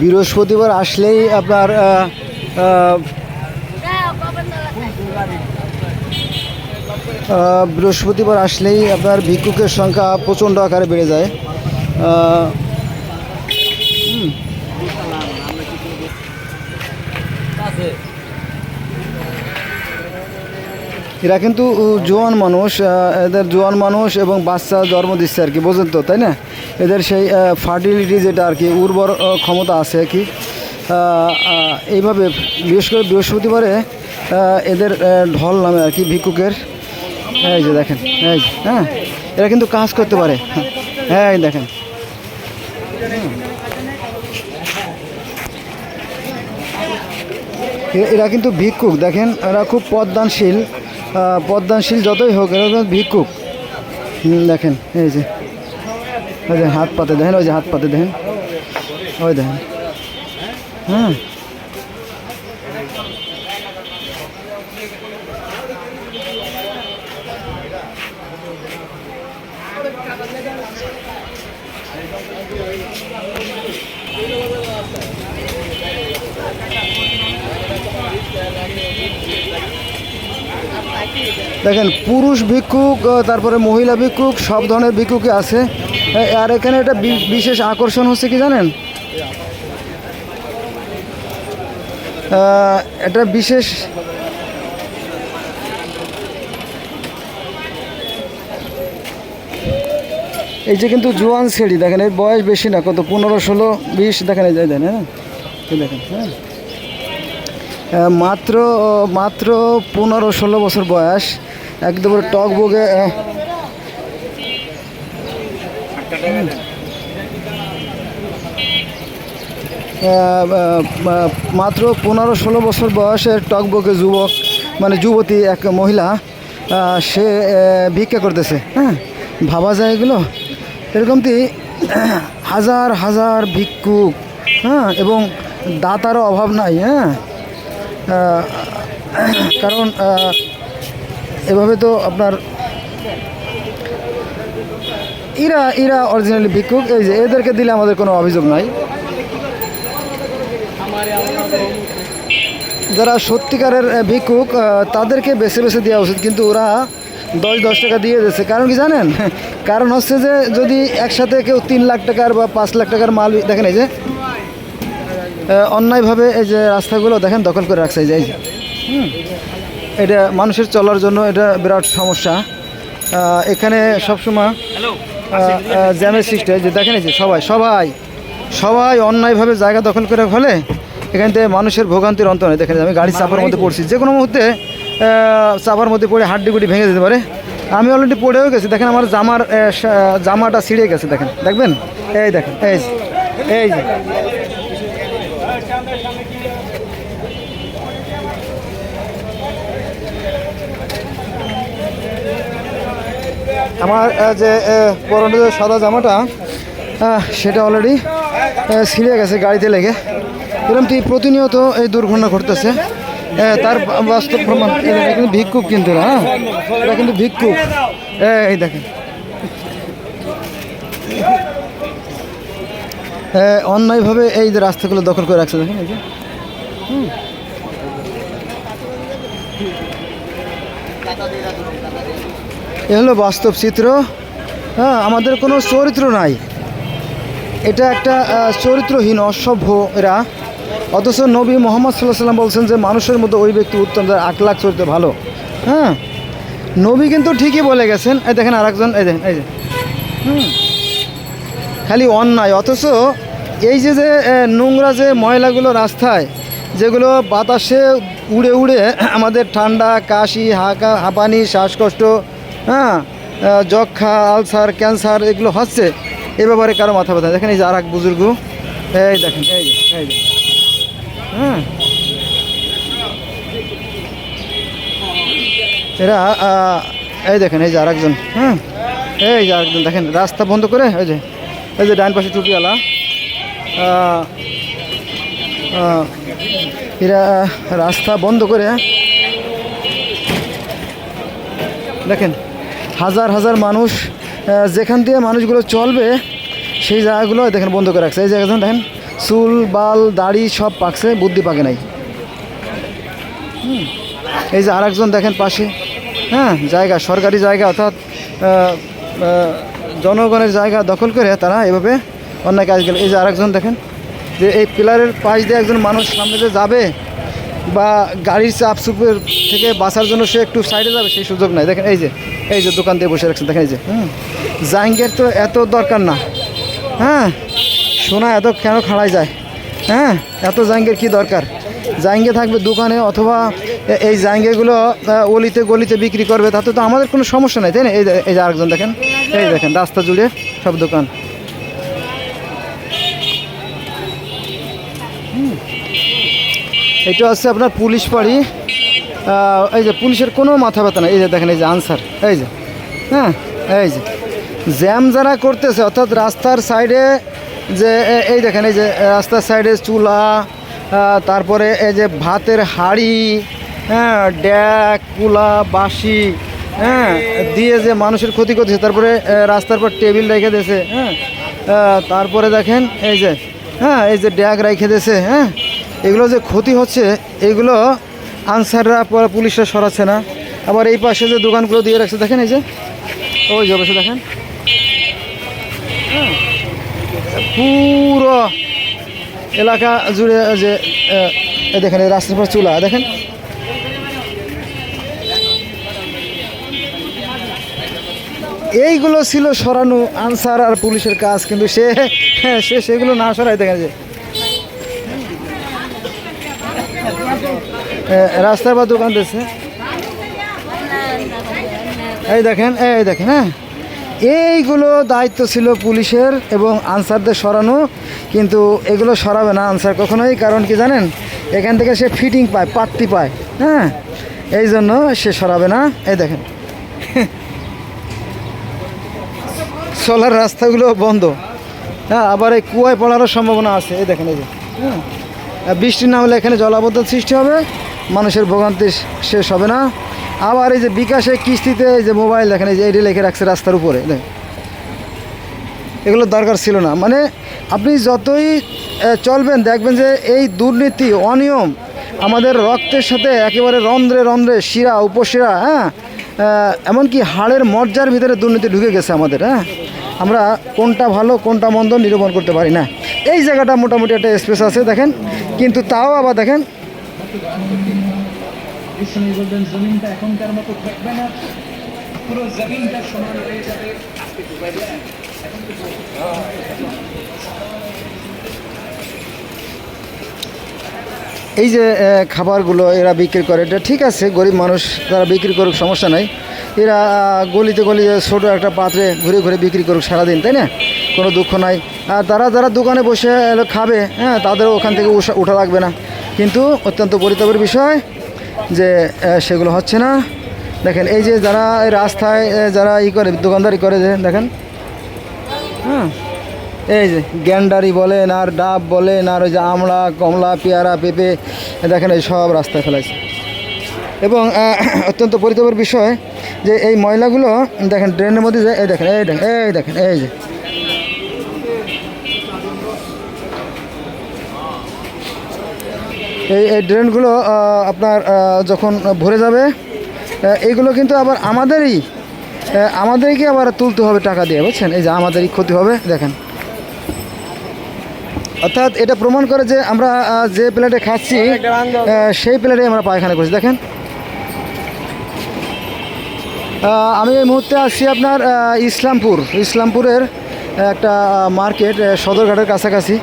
বৃহস্পতিবার আসলেই আপনার বৃহস্পতিবার আসলেই আপনার ভিক্ষুকের সংখ্যা প্রচণ্ড আকারে বেড়ে যায়। এরা কিন্তু জোয়ান মানুষ এদের জোয়ান মানুষ এবং বাচ্চা জন্ম দিচ্ছে আর কি বোঝেন তো, তাই না? এদের সেই ফার্টিলিটি যেটা আর কি, উর্বর ক্ষমতা আছে কি। এইভাবে বিশেষ করে বৃহস্পতিবারে এদের ঢল নামে আর কি ভিক্ষুকের। এই যে দেখেন, এই হ্যাঁ? এরা কিন্তু কাজ করতে পারে। হ্যাঁ এই দেখেন। এরা কিন্তু ভিক্ষুক, দেখেন? এরা খুব পদ্মানশীল। পদ্মানশীল যতই হোক এরকম ভিক্ষুক। দেখেন, এই যে ওই যে হাত পাতে দেখেন, ওই যে হাত পাতে দেখেন, ওই দেখেন। হ্যাঁ? দেখেন, পুরুষ ভিক্ষুক তারপরে মহিলা ভিক্ষুক, সব ধরনের ভিক্ষুকই আছে। আর এখানে এটা বিশেষ আকর্ষণ হচ্ছে কি জানেন? এটা বিশেষ এই যে কিন্তু জোয়ান ছেড়ি দেখেন, এর বয়স বেশি না, কত পনেরো, ষোলো, বিশ, দেখেন, এই যে দেখেন হ্যাঁ? দেখেন হ্যাঁ? মাত্র মাত্র পনেরো, ষোলো বছর বয়স। একদম টক বগে আহ, আহ, মাত্র পনেরো ষোলো বছর বয়সের টকবকে যুবক মানে যুবতী এক মহিলা সে ভিক্ষা করতেছে হ্যাঁ। ভাবা যায় এগুলো? এরকমটি হাজার হাজার ভিক্ষুক হ্যাঁ এবং দাতারও অভাব নাই হ্যাঁ। কারণ এভাবে তো আপনার এরা এরা অরিজিনালি ভিক্ষুক এই যে এদেরকে দিলে আমাদের কোনো অভিযোগ নাই যারা সত্যিকারের ভিক্ষুক তাদেরকে বেছে বেছে দেওয়া উচিত, কিন্তু ওরা দশ দশ টাকা দিয়ে দিচ্ছে কারণ কি জানেন কারণ হচ্ছে যে যদি একসাথে কেউ তিন লাখ টাকার বা পাঁচ লাখ টাকার মাল, দেখেন এই যে অন্যায়ভাবে এই যে রাস্তাগুলো দেখেন দখল করে রাখছে এই যে। হুম। এটা মানুষের চলার জন্য এটা বিরাট সমস্যা। এখানে সবসময় জ্যামের সৃষ্টি হয়। যে দেখেন যে সবাই সবাই সবাই অন্যায়ভাবে জায়গা দখল করে ফেলে। এখান থেকে মানুষের ভোগান্তির অন্ত নেই। দেখেন আমি গাড়ি চাপার মধ্যে পড়ছি। যে কোনো মুহূর্তে চাপার মধ্যে পড়ে হাড্ডি গুডি ভেঙে যেতে পারে। আমি অলরেডি পড়েও গেছি। দেখেন আমার জামার জামাটা ছিঁড়ে গেছে। দেখেন দেখবেন? এই দেখেন এই এই যে। আমার যে আহ, পরনে যে সাদা জামাটা সেটা অলরেডি ছিঁড়ে গেছে গাড়িতে লেগে। এরকমটি প্রতিনিয়ত এই দুর্ঘটনা ঘটতেছে। তার বাস্তব প্রমাণ কিন্তু ভিক্ষুক কিন্তু এরা, হ্যাঁ? এটা কিন্তু ভিক্ষুক। এই, দেখেন। অন্যায়ভাবে এই যে রাস্তাগুলো দখল করে রাখছে দেখেন এই যে। হুম। এ হলো বাস্তব চিত্র। হ্যাঁ আমাদের কোনো চরিত্র নাই। এটা একটা চরিত্রহীন, অসভ্য এরা। অথচ নবী মোহাম্মদ সাল্লাহ সাল্লাম বলছেন যে, মানুষের মধ্যে ওই ব্যক্তি উত্তম, যার আখলাখ চরিত্র ভালো। হ্যাঁ নবী কিন্তু ঠিকই বলে গেছেন। এই দেখেন আর একজন এই দেখেন, এই যে। হুম, খালি অন্যায়। অথচ এই যে যে নোংরা যে ময়লাগুলো রাস্তায়, যেগুলো বাতাসে উড়ে উড়ে আমাদের ঠান্ডা, কাশি হাঁকা হাঁপানি, শ্বাসকষ্ট হ্যাঁ যক্ষা আলসার, ক্যান্সার, এগুলো হচ্ছে। এ ব্যাপারে কারও মাথা ব্যথা দেখেন এই যে আর এক বুজুর্গ। এই দেখেন, এই যে এই যে। হ্যাঁ। এরা এই দেখেন, এই যে আর একজন হ্যাঁ এই যে আরেকজন। দেখেন, রাস্তা বন্ধ করে ওই যে, এই যে ডান পাশে টুপিওয়ালা। এরা রাস্তা বন্ধ করে। দেখেন হাজার হাজার মানুষ যেখান দিয়ে মানুষগুলো চলবে, সেই জায়গাগুলো দেখেন বন্ধ করে রাখছে। এই জায়গা দেখেন, চুল, বাল, দাড়ি সব পাকছে, বুদ্ধি পাকে নাই। এই যে আরেকজন দেখেন পাশে হ্যাঁ জায়গা, সরকারি জায়গা অর্থাৎ জনগণের জায়গা দখল করে তারা এভাবে অন্যায় কাজ গেল এই যে আরেকজন দেখেন, যে এই পিলারের পাশ দিয়ে একজন মানুষ সামনে যে যাবে বা গাড়ির চাপ চুপের থেকে বাঁচার জন্য সে একটু সাইডে যাবে সেই সুযোগ নাই। দেখেন এই যে এই যে দোকান দিয়ে বসে রাখছেন দেখেন এই যে হুম? জাইঙ্গের তো এত দরকার না। হ্যাঁ? সোনা এত কেন খাড়ায় যায়? হ্যাঁ? এত জাইঙ্গের কি দরকার? জাইঙ্গে থাকবে দোকানে অথবা এই জাইঙ্গেগুলো আহ, অলিতে গলিতে বিক্রি করবে তাতে তো আমাদের কোনো সমস্যা নাই তাই না? এই এই যে আরেকজন দেখেন এই দেখেন রাস্তা জুড়ে সব দোকান। এটা হচ্ছে আপনার পুলিশ পাড়ি। এই যে পুলিশের কোনো মাথা ব্যথা না এই যে দেখেন, এই যে আনসার, এই যে হ্যাঁ এই যে। জ্যাম যারা করতেছে, অর্থাৎ রাস্তার সাইডে যে এই দেখেন, এই যে রাস্তার সাইডে চুলা তারপরে এই যে ভাতের হাঁড়ি হ্যাঁ ড্যাক, কুলা, বাঁশি হ্যাঁ দিয়ে যে মানুষের ক্ষতি করতেছে, তারপরে রাস্তার পর টেবিল রেখে দিয়েছে হ্যাঁ তারপরে দেখেন, এই যে হ্যাঁ এই যে ড্যাগ রেখে দিয়েছে হ্যাঁ এগুলো যে ক্ষতি হচ্ছে এগুলো আনসাররা পুলিশরা সরাচ্ছে না। আবার এই পাশে যে দোকানগুলো দিয়ে রাখছে দেখেন এই যে? ওই যে দেখেন। হ্যাঁ, পুরো এলাকা জুড়ে যে দেখেন এই রাস্তার পর চুলা দেখেন। এইগুলো ছিল সরানো আনসার আর পুলিশের কাজ কিন্তু সে হ্যাঁ, সে সেগুলো না সরাই দেখেন যে। রাস্তার বা দোকান দিয়েছে? এই দেখেন এই দেখেন হ্যাঁ? এইগুলো দায়িত্ব ছিল পুলিশের এবং আনসারদের সরানো, কিন্তু এগুলো সরাবে না আনসার কখনোই, কারণ কি জানেন? এখান থেকে সে ফিটিং পায়, পাত্তি পায় হ্যাঁ? এই জন্য সে সরাবে না। এই দেখেন। সোলার রাস্তাগুলো বন্ধ। হ্যাঁ আবার এই কুয়ায় পড়ারও সম্ভাবনা আছে। এই দেখেন, এই যে হ্যাঁ? বৃষ্টি না হলে এখানে জলাবদ্ধ সৃষ্টি হবে। মানুষের ভোগান্তি শেষ হবে না। আবার এই যে বিকাশে কিস্তিতে যে মোবাইল, দেখেন এই যে এটি লিখে রাখছে রাস্তার উপরে এগুলো দরকার ছিল না। মানে আপনি যতই চলবেন, দেখবেন যে এই দুর্নীতি, অনিয়ম, আমাদের রক্তের সাথে একেবারে রন্ধ্রে রন্ধ্রে শিরা, উপশিরা হ্যাঁ? এমনকি হাড়ের মজ্জার ভিতরে দুর্নীতি ঢুকে গেছে আমাদের হ্যাঁ? আমরা কোনটা ভালো, কোনটা মন্দ নিরূপণ করতে পারি না। এই জায়গাটা মোটামুটি একটা স্পেস আছে, দেখেন। কিন্তু তাও আবার দেখেন বিষ্ণু বলবেন, জমিনটা এখনকার মতো থাকবে না। পুরো জমিনটা সমান হয়ে যাবে। এই যে খাবারগুলো এরা বিক্রি করে, এটা ঠিক আছে, গরিব মানুষ তারা বিক্রি করুক, সমস্যা নাই। এরা গলিতে গলিতে ছোটো একটা পাত্রে ঘুরে ঘুরে বিক্রি করুক সারাদিন, তাই না? কোনো দুঃখ নাই। আর তারা যারা দোকানে বসে খাবে হ্যাঁ তাদেরও ওখান থেকে উঠা লাগবে না। কিন্তু অত্যন্ত পরিতাপের বিষয় যে সেগুলো হচ্ছে না। দেখেন, এই যে যারা রাস্তায় যারা ই করে, দোকানদারি করে যে, দেখেন। হ্যাঁ এই যে গ্যান্ডারি বলেন আর ডাব বলেন আর ওই যে আমড়া, কমলা, পেয়ারা, পেঁপে দেখেন এই সব রাস্তায় ফেলাইছে। এবং অত্যন্ত পরিতাপের বিষয় যে, এই ময়লাগুলো, দেখেন, ড্রেনের মধ্যে যায় এই দেখেন এই দেখেন এই দেখেন, এই যে। এই এই ড্রেনগুলো আপনার যখন ভরে যাবে এইগুলো কিন্তু আবার আমাদেরই আমাদেরকে আবার তুলতে হবে টাকা দিয়ে বুঝছেন? এই যে আমাদেরই ক্ষতি হবে দেখেন। অর্থাৎ এটা প্রমাণ করে যে আমরা যে প্লেটে খাচ্ছি সেই প্লেটে আমরা পায়খানা করছি দেখেন। আমি এই মুহূর্তে আসছি আপনার ইসলামপুর ইসলামপুরের একটা মার্কেট সদরঘাটের কাছাকাছি।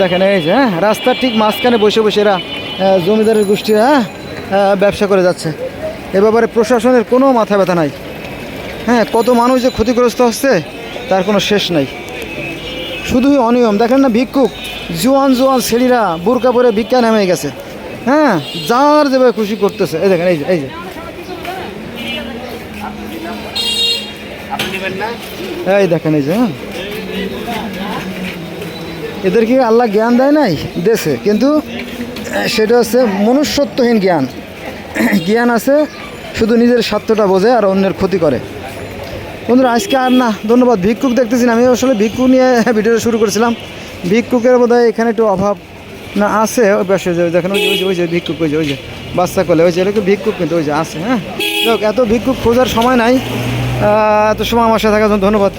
দেখেন এই যে হ্যাঁ রাস্তার ঠিক মাঝখানে বসে বসে এরা জমিদারের গোষ্ঠীরা হ্যাঁ ব্যবসা করে যাচ্ছে। এ ব্যাপারে প্রশাসনের কোনো মাথা ব্যথা নাই। হ্যাঁ কত মানুষ যে ক্ষতিগ্রস্ত হচ্ছে তার কোনো শেষ নাই। শুধুই অনিয়ম। দেখেন না ভিক্ষুক জোয়ান জোয়ান ছেলেরা বোরকা পরে ভিক্ষা নেমে গেছে। হ্যাঁ যার যেভাবে খুশি করতেছে। এই দেখেন এই যে এই যে। এই দেখেন এই যে হ্যাঁ। এদেরকে আল্লাহ জ্ঞান দেয় নাই? দেশে। কিন্তু সেটা হচ্ছে মনুষ্যত্বহীন জ্ঞান। জ্ঞান আছে, শুধু নিজের স্বার্থটা বোঝে আর অন্যের ক্ষতি করে। বন্ধুরা, আজকে আর না, ধন্যবাদ। ভিক্ষুক দেখতেছি আমি আসলে ভিক্ষুক নিয়ে ভিডিওটা শুরু করেছিলাম। ভিক্ষুকের বোধ এখানে একটু অভাব না আছে। ওই পাশে দেখেন, ওই যে ওই যে ভিক্ষুক, ওই যে ওই যে, বাচ্চা কোলে, ওই যে এটা কি ভিক্ষুক কিন্তু ওই যে আছে হ্যাঁ? এত ভিক্ষুক খোঁজার সময় নাই। এত সময় আমার সাথে থাকার জন্য ধন্যবাদ।